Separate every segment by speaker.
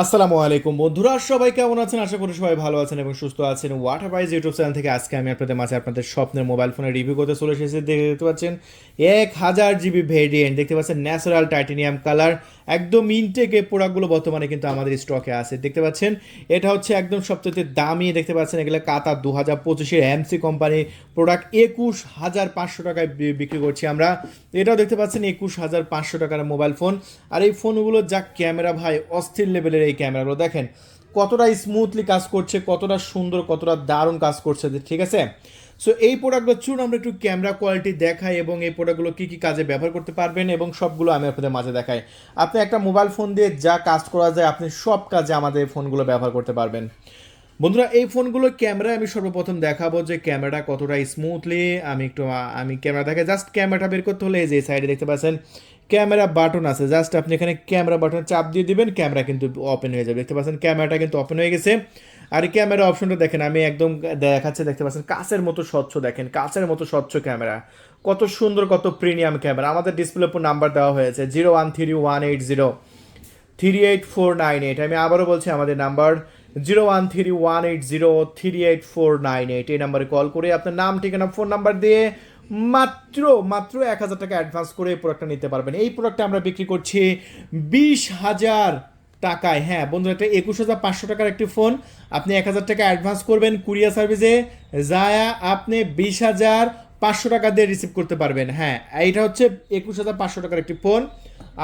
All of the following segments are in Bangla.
Speaker 1: আসসালামু আলাইকুম বন্ধুরা, সবাই কেমন আছেন? আশা করি সবাই ভালো আছেন এবং সুস্থ আছেন। ওয়াটার প্রাইজ ইউটিউব চ্যানেল থেকে আজকে আমি আপনাদের মাঝে আপনাদের স্বপ্নের মোবাইল ফোনের রিভিউ করতে চলে এসেছি। দেখতে পাচ্ছেন, এক হাজার জিবি ভেরিয়েন্ট দেখতে পাচ্ছেন ন্যাচারাল টাইটেনিয়াম কালার একদম ইনটেকে প্রোডাক্টগুলো বর্তমানে কিন্তু আমাদের স্টকে আছে। দেখতে পাচ্ছেন, এটা হচ্ছে একদম সবচেয়ে দামি, দেখতে পাচ্ছেন এগুলো কাতার দু হাজার পঁচিশের এমসি কোম্পানি প্রোডাক্ট একুশ হাজার পাঁচশো টাকায় বিক্রি করছি আমরা। এটাও দেখতে পাচ্ছেন, একুশ হাজার পাঁচশো টাকার মোবাইল ফোন আর এই ফোনগুলো যা ক্যামেরা ভাই, অস্থির লেভেলের এই ক্যামেরাগুলো। দেখেন কতটা স্মুথলি কাজ করছে, কতটা সুন্দর, কতটা দারুণ কাজ করছে ঠিক আছে? সো এই প্রোডাক্টগুলো চুন আমরা একটু ক্যামেরা কোয়ালিটি দেখাই এবং এই প্রোডাক্টগুলো কী কী কাজে ব্যবহার করতে পারবেন এবং সবগুলো আমি আপনাদের মাঝে দেখাই। আপনি একটা মোবাইল ফোন দিয়ে যা কাজ করা যায়, আপনি সব কাজে আমাদের ফোনগুলো ব্যবহার করতে পারবেন। বন্ধুরা, এই ফোনগুলো ক্যামেরা আমি সর্বপ্রথম দেখাবো যে ক্যামেরাটা কতটা স্মুথলি আমি একটু আমি ক্যামেরা দেখে জাস্ট ক্যামেরাটা বের করতে হলে এই যে সাইডে দেখতে পাচ্ছেন, ক্যামেরা বাটন আছে। জাস্ট আপনি এখানে ক্যামেরা বাটন চাপ দিয়ে দিবেন, ক্যামেরা কিন্তু ওপেন হয়ে যাবে। দেখতে পাচ্ছেন, ক্যামেরাটা কিন্তু ওপেন হয়ে গেছে। আর ক্যামেরা অপশনটা দেখেন, আমি একদম দেখাচ্ছে, দেখতে পাচ্ছেন কাচের মতো স্বচ্ছ দেখেন কাচের মতো স্বচ্ছ ক্যামেরা। কত সুন্দর, কত প্রিমিয়াম ক্যামেরা। আমাদের ডিসপ্লে উপর নাম্বার দেওয়া হয়েছে zero one three one eight zero three eight four nine eight আমি আবারও বলছি, আমাদের number zero one three one eight zero three eight four nine eight. এই নাম্বারে কল করে আপনার নাম, ঠিকানা, ফোন নাম্বার দিয়ে মাত্র মাত্র এক হাজার টাকা অ্যাডভান্স করে এই প্রোডাক্টটা নিতে পারবেন। এই প্রোডাক্টটা আমরা বিক্রি করছি বিশ হাজার টাকায়। হ্যাঁ বন্ধুরা একটা একুশ হাজার পাঁচশো টাকার একটি ফোন আপনি এক হাজার টাকা অ্যাডভান্স করবেন কুরিয়ার সার্ভিসে, যায়া আপনি বিশ হাজার পাঁচশো টাকা দিয়ে রিসিভ করতে পারবেন। হ্যাঁ এইটা হচ্ছে একুশ হাজার পাঁচশো টাকার একটি ফোন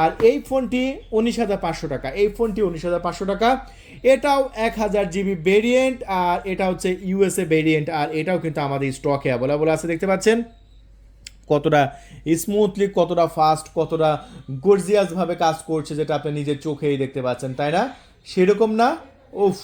Speaker 1: আর এই ফোনটি উনিশ হাজার পাঁচশো টাকা, এই ফোনটি উনিশ হাজার পাঁচশো টাকা। এটাও এক হাজার জিবি ভেরিয়েন্ট আর এটা হচ্ছে ইউএসএ ভেরিয়েন্ট আর এটাও কিন্তু আমাদের স্টকে অ্যাভেলেবল আছে, দেখতে পাচ্ছেন? কতটা স্মুথলি কতটা ফাস্ট কতটা গর্জিয়াসভাবে কাজ করছে যেটা আপনি নিজের চোখেই দেখতে পাচ্ছেন, তাই না? সেরকম না? উফ,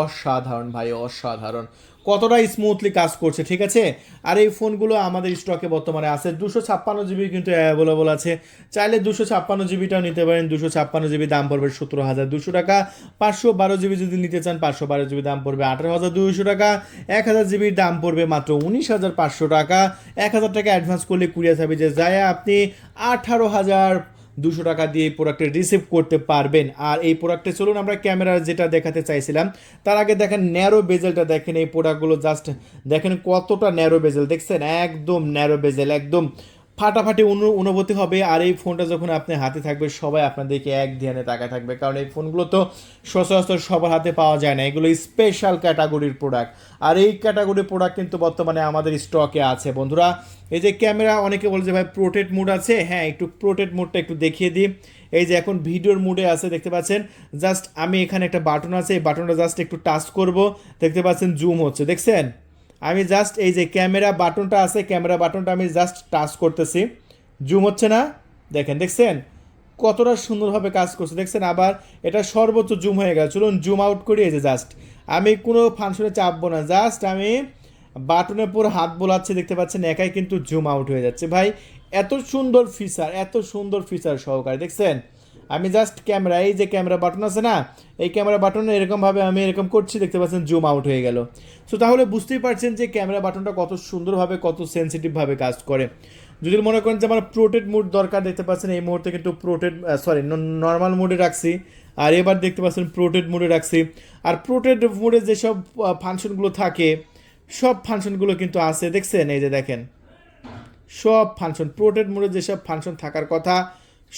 Speaker 1: অসাধারণ ভাই, অসাধারণ। কতটা স্মুথলি কাজ করছে, ঠিক আছে? আর এই ফোনগুলো আমাদের স্টকে বর্তমানে আছে। দুশো ছাপ্পান্ন জিবি কিন্তু অ্যাভেলেবল আছে। চাইলে দুশো ছাপ্পান্ন জিবিটাও নিতে পারেন। দুশো ছাপ্পান্ন জিবি দাম পড়বে সতেরো হাজার দুশো টাকা। পাঁচশো বারো জিবি যদি নিতে চান, পাঁচশো বারো জিবি দাম পড়বে আঠারো হাজার দুশো টাকা। এক হাজার জিবির দাম পড়বে মাত্র উনিশ হাজার পাঁচশো টাকা। এক হাজার টাকা অ্যাডভান্স করলে কুরিয়ার সার্ভিসে যায় আপনি আঠারো হাজার দুশো টাকা দিয়ে এই প্রোডাক্টে রিসিভ করতে পারবেন। আর এই প্রোডাক্টে চলুন আমরা ক্যামেরার যেটা দেখাতে চাইছিলাম, তার আগে দেখেন ন্যারো বেজেলটা দেখেন, এই প্রোডাক্টগুলো জাস্ট দেখেন কতটা ন্যারো বেজেল দেখছেন? একদম ন্যারো বেজেল একদম ফাটাফাটি অনু- অনুভূতি হবে আর এই ফোনটা যখন আপনি হাতে থাকবে, সবাই আপনাদেরকে এক ধ্যানে তাকায় থাকবে। কারণ এই ফোনগুলো তো সচরাচর সবার হাতে পাওয়া যায় না। এগুলো স্পেশাল ক্যাটাগরির প্রোডাক্ট আর এই ক্যাটাগরির প্রোডাক্ট কিন্তু বর্তমানে আমাদের স্টকে আছে। বন্ধুরা, এই যে ক্যামেরা অনেকে বলে যে ভাই প্রোটেট মুড আছে? হ্যাঁ একটু প্রোটেট মুডটা একটু দেখিয়ে দিই। এই যে এখন ভিডিওর মুডে আছে, দেখতে পাচ্ছেন? জাস্ট আমি এখানে একটা বাটন আছে। এই বাটনটা জাস্ট একটু টাচ করব। দেখতে পাচ্ছেন জুম হচ্ছে। দেখছেন? আমি জাস্ট এই যে ক্যামেরা বাটনটা আছে, ক্যামেরা বাটনটা আমি জাস্ট টাচ করতেছি। জুম হচ্ছে না। দেখেন, দেখছেন? কতটা সুন্দরভাবে কাজ করছে। দেখছেন, আবার এটা সর্বোচ্চ জুম হয়ে গেল। চলুন জুম আউট করি এই যে জাস্ট আমি কোনো ফাংশনে চাপবো না। জাস্ট আমি বাটনের পুরো হাত বোলাচ্ছি, দেখতে পাচ্ছেন, একাই কিন্তু জুম আউট হয়ে যাচ্ছে। ভাই, এত সুন্দর ফিচার এত সুন্দর ফিচার সহকারে। দেখছেন? আমি জাস্ট ক্যামেরা এই যে ক্যামেরা বাটন আছে না, এই ক্যামেরা বাটনে এরকমভাবে আমি এরকম করছি, দেখতে পাচ্ছেন জুম আউট হয়ে গেল। সো তাহলে বুঝতেই পারছেন যে ক্যামেরা বাটনটা কত সুন্দরভাবে, কত সেন্সিটিভভাবে কাজ করে। যদি মনে করেন যে আমার প্রোটেড মুড দরকার, দেখতে পাচ্ছেন এই মুহূর্তে কিন্তু প্রোটেড সরি নর্মাল মুডে রাখছি। আর এবার দেখতে পাচ্ছেন প্রোটেড মুডে রাখছি। আর প্রোটেড মুডে যেসব ফাংশনগুলো থাকে, সব ফাংশনগুলো কিন্তু আছে। দেখছেন? এই যে দেখেন। সব ফাংশন প্রোটেড মোডে যেসব ফাংশন থাকার কথা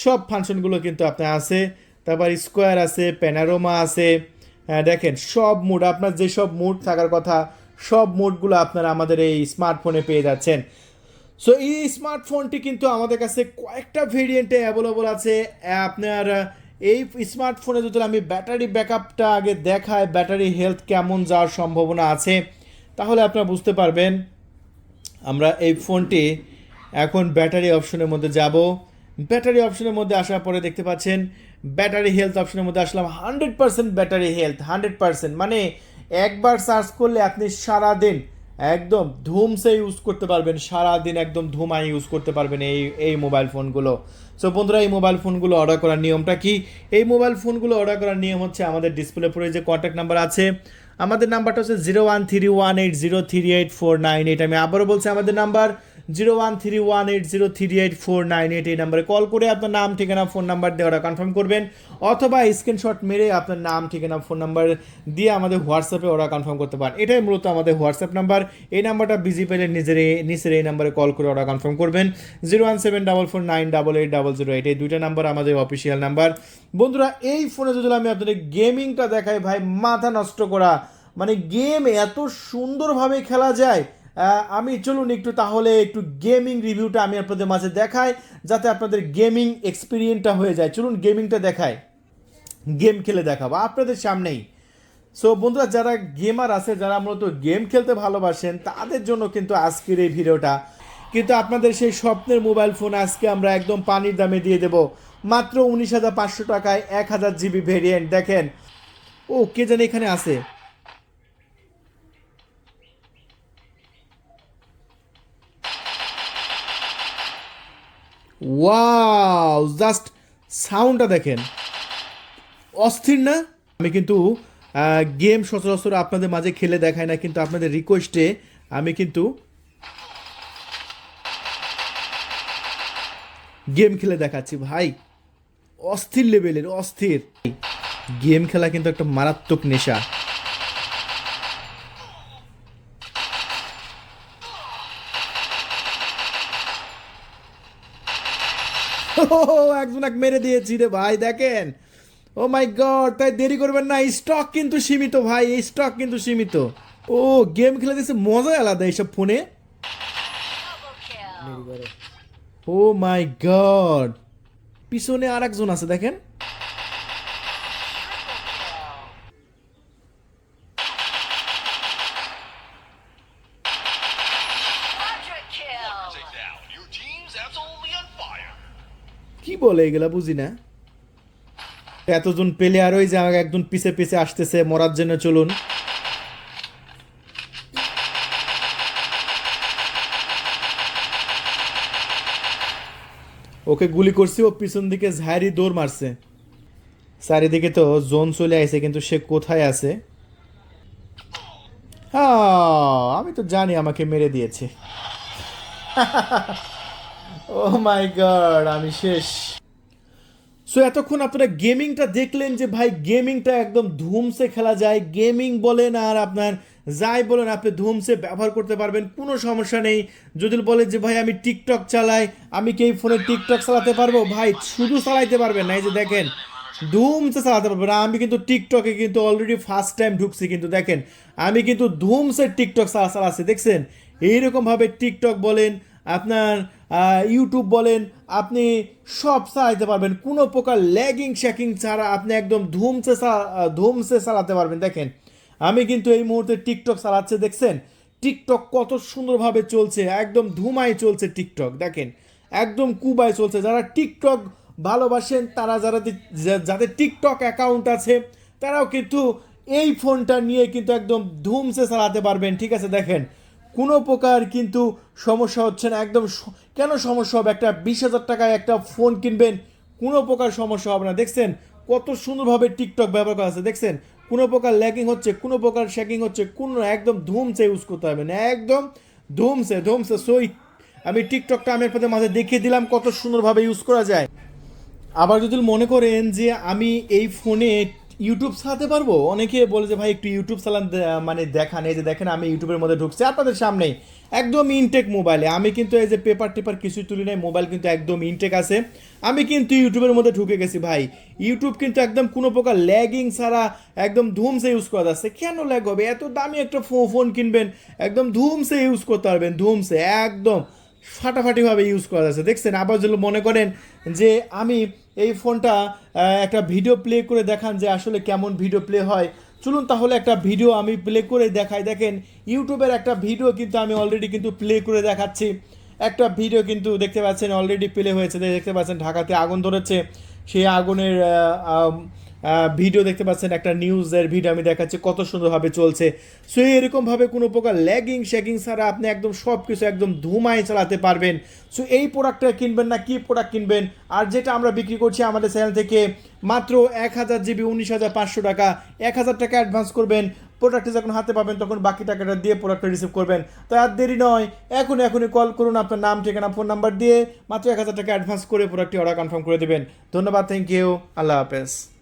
Speaker 1: সব ফাংশনগুলো কিন্তু আপনার আছে। তারপর স্কোয়ার আছে প্যানারোমা আছে। হ্যাঁ, দেখেন সব মুড আপনার যেসব মুড থাকার কথা সব মুডগুলো আপনারা আমাদের এই স্মার্টফোনে পেয়ে যাচ্ছেন। সো এই স্মার্টফোনটি কিন্তু আমাদের কাছে কয়েকটা ভেরিয়েন্টে অ্যাভেলেবল আছে। আপনার এই স্মার্টফোনে যদি আমি ব্যাটারি ব্যাকআপটা আগে দেখাই ব্যাটারি হেলথ কেমন যাওয়ার সম্ভাবনা আছে তাহলে আপনারা বুঝতে পারবেন। আমরা এই ফোনটি এখন ব্যাটারি অপশনের মধ্যে যাব। ব্যাটারি অপশনের মধ্যে আসার পরে দেখতে পাচ্ছেন ব্যাটারি হেলথ অপশনের মধ্যে আসলাম hundred percent battery health hundred percent মানে একবার সার্চ করলে আপনি সারাদিন একদম ধুমসে ইউজ করতে পারবেন, সারাদিন একদম ধুমায় ইউজ করতে পারবেন এই এই মোবাইল ফোনগুলো সো বন্ধুরা, এই মোবাইল ফোনগুলো অর্ডার করার নিয়মটা কি? এই মোবাইল ফোনগুলো অর্ডার করার নিয়ম হচ্ছে আমাদের ডিসপ্লে পরে যে কন্ট্যাক্ট নাম্বার আছে, আমাদের নাম্বারটা হচ্ছে zero one three one eight zero three eight four nine eight আমি আবারও বলছি আমাদের number zero one three one eight zero three eight four nine eight এই নাম্বারে কল করে আপনার নাম, ঠিকানা, ফোন নাম্বার ওরা কনফার্ম করবেন। অথবা স্ক্রিনশট মেরে আপনার নাম, ঠিকানা, ফোন নাম্বার দিয়ে আমাদের হোয়াটসঅ্যাপে ওরা কনফার্ম করতে পারেন। এটাই মূলত আমাদের হোয়াটসঅ্যাপ নাম্বার এই নাম্বারটা বিজি পেলে নিজের, নিচের এই নাম্বারে কল করে ওরা কনফার্ম করবেন। Zero one seven double four nine double eight double zero eight এই দুইটা নাম্বার আমাদের অফিসিয়াল নাম্বার বন্ধুরা, এই ফোনে যদি আমি আপনাদের গেমিংটা দেখাই, ভাই, মাথা নষ্ট করা। মানে গেম এত সুন্দরভাবে খেলা যায় আমি চলুন একটু তাহলে একটু গেমিং রিভিউটা আমি আপনাদের মাঝে দেখাই, যাতে আপনাদের গেমিং এক্সপিরিয়েন্সটা হয়ে যায়। চলুন গেমিংটা দেখায় গেম খেলে দেখাবো, আপনাদের সামনেই। সো বন্ধুরা, যারা গেমার আছে, যারা মূলত গেম খেলতে ভালোবাসেন, তাদের জন্য কিন্তু আজকের এই ভিডিওটা কিন্তু আপনাদের সেই স্বপ্নের মোবাইল ফোন আজকে আমরা একদম পানির দামে দিয়ে দেব। মাত্র উনিশ হাজার পাঁচশো টাকায় এক হাজার জিবি ভেরিয়েন্ট দেখেন। ও, কে জানে এখানে আছে? ওয়াও জাস্ট সাউন্ডটা দেখেন। অস্থির না? আমি কিন্তু গেম সচরাচর আপনাদের মাঝে খেলে দেখাই না, কিন্তু আপনাদের রিকোয়েস্টে আমি কিন্তু গেম খেলে দেখাচ্ছি। ভাই, অস্থির লেভেলের অস্থির। গেম খেলা কিন্তু একটা মারাত্মক নেশা। একজন এক মেরে দিয়েছি রে ভাই দেখেন। ও মাই গড তাই দেরি করবেন না স্টক কিন্তু সীমিত ভাই এই স্টক কিন্তু সীমিত। ও গেম খেলে দিয়েছে মজাই আলাদা এইসব ফোনে। ও মাই গড পিছনে আর একজন আছে দেখেন। কি বলে এগুলা? বুঝি না। এতজন প্লেয়ার ওই যে আমাকে একজন পিছে পিছে আসতেছে, মরার জন্য চলুন। ওকে গুলি করছি, ও পিছন দিকে ঝাড়ি দৌড় মারছে। চারিদিকে তো জোন চলে আইছে, কিন্তু সে কোথায় আছে? হ্যাঁ আমি তো জানি আমাকে মেরে দিয়েছে। ও মাই গড আমি শেষ। সো এতক্ষণ আপনারা গেমিংটা দেখলেন যে, ভাই গেমিংটা একদম ধুমসে খেলা যায়। গেমিং বলেন আর আপনার যাই বলেন, আপনি ধুমসে ব্যবহার করতে পারবেন, কোনো সমস্যা নেই। যদি বলেন যে, ভাই, আমি টিকটক চালাই, আমি কি এই ফোনে টিকটক চালাতে পারব? ভাই, শুধু চালাইতে পারবেন না, এই যে দেখেন, ধুমসে চালাতে পারবেন। আর আমি কিন্তু টিকটকে কিন্তু অলরেডি ফার্স্ট টাইম ঢুকছি, কিন্তু দেখেন, আমি কিন্তু ধুমসে টিকটক চালা, চালাচ্ছি, দেখছেন? এইরকমভাবে টিকটক বলেন আপনার ইউটিউব বলেন, আপনি সব চালাতে পারবেন। কোনো প্রকার ল্যাগিং শ্যাকিং ছাড়া আপনি একদম ধুমসে ধুমসে চালাতে পারবেন। দেখেন, আমি কিন্তু এই মুহূর্তে টিকটক চালাচ্ছে, দেখছেন? টিকটক কত সুন্দরভাবে চলছে, একদম ধুমায় চলছে টিকটক দেখেন? একদম কুবায় চলছে। যারা টিকটক ভালোবাসেন, তারা যারা যাদের টিকটক অ্যাকাউন্ট আছে, তারাও কিন্তু এই ফোনটা নিয়ে কিন্তু একদম ধুমসে চালাতে পারবেন। ঠিক আছে, দেখেন? কোনো প্রকার কিন্তু সমস্যা হচ্ছে না। একদম কেন সমস্যা হবে? একটা বিশ হাজার টাকায় একটা ফোন কিনবেন, কোনো প্রকার সমস্যা হবে না। দেখছেন? কত সুন্দরভাবে টিকটক ব্যবহার করা আছে। দেখছেন? কোনো প্রকার ল্যাকিং হচ্ছে, কোনো প্রকার শ্যাকিং হচ্ছে, কোনো একদম ধুমসে ইউজ করতে হবে না। একদম ধুমসে ধুমসে। সই আমি টিকটকটা আমি আপনাদের মাঝে দেখিয়ে দিলাম কত সুন্দরভাবে ইউজ করা যায়। আবার যদি মনে করেন যে আমি এই ফোনে ইউটিউব চালাতে পারব? অনেকে বলে যে, ভাই, একটু ইউটিউব চালান মানে দেখান, এই যে দেখেন, আমি ইউটিউবের মধ্যে ঢুকছি আপনাদের সামনেই। একদম ইনটেক মোবাইলে আমি কিন্তু এই যে পেপার টেপার কিছুই তুলি নাই মোবাইল কিন্তু একদম ইনটেক আছে। আমি কিন্তু ইউটিউবের মধ্যে ঢুকে গেছি, ভাই। ইউটিউব কিন্তু একদম কোনো প্রকার ল্যাগিং ছাড়া একদম ধুমসে ইউজ করা যাচ্ছে। কেন ল্যাগ হবে? এত দামি একটা ফো- ফোন কিনবেন, একদম ধুমসে ইউজ করতে পারবেন, ধুমসে, একদম ফাটাফাটিভাবে ইউজ করা যাচ্ছে। দেখছেন, আবার যদি মনে করেন যে, আমি এই ফোনটা একটা ভিডিও প্লে করে দেখান যে আসলে কেমন ভিডিও প্লে হয়। চলুন তাহলে একটা ভিডিও আমি প্লে করে দেখাই। দেখেন, ইউটিউবের একটা ভিডিও কিন্তু আমি অলরেডি কিন্তু প্লে করে দেখাচ্ছি। একটা ভিডিও কিন্তু দেখতে পাচ্ছেন অলরেডি প্লে হয়েছে। দেখতে পাচ্ছেন ঢাকাতে আগুন ধরেছে। সেই আগুনের ভিডিও দেখতে পাচ্ছেন একটা নিউজের ভিডিও আমি দেখাচ্ছি, কত সুন্দরভাবে চলছে। সো, এরকমভাবে কোনো প্রকার ল্যাগিং শ্যাগিং ছাড়া আপনি একদম সব কিছু একদম ধুমায় চালাতে পারবেন। সো, এই প্রোডাক্টটা কিনবেন না, কি প্রোডাক্ট কিনবেন? আর যেটা আমরা বিক্রি করছি আমাদের চ্যানেল থেকে মাত্র এক হাজার জিবি, উনিশ হাজার পাঁচশো টাকা। এক হাজার টাকা অ্যাডভান্স করবেন। প্রোডাক্টটি যখন হাতে পাবেন, তখন বাকি টাকাটা দিয়ে প্রোডাক্টটা রিসিভ করবেন। তাই আর দেরি নয় এখন এখনই কল করুন আপনার নাম, ঠিকানা ফোন নাম্বার দিয়ে মাত্র এক হাজার টাকা অ্যাডভান্স করে প্রোডাক্টটি অর্ডার কনফার্ম করে দেবেন। ধন্যবাদ থ্যাংক ইউ আল্লাহ হাফেজ।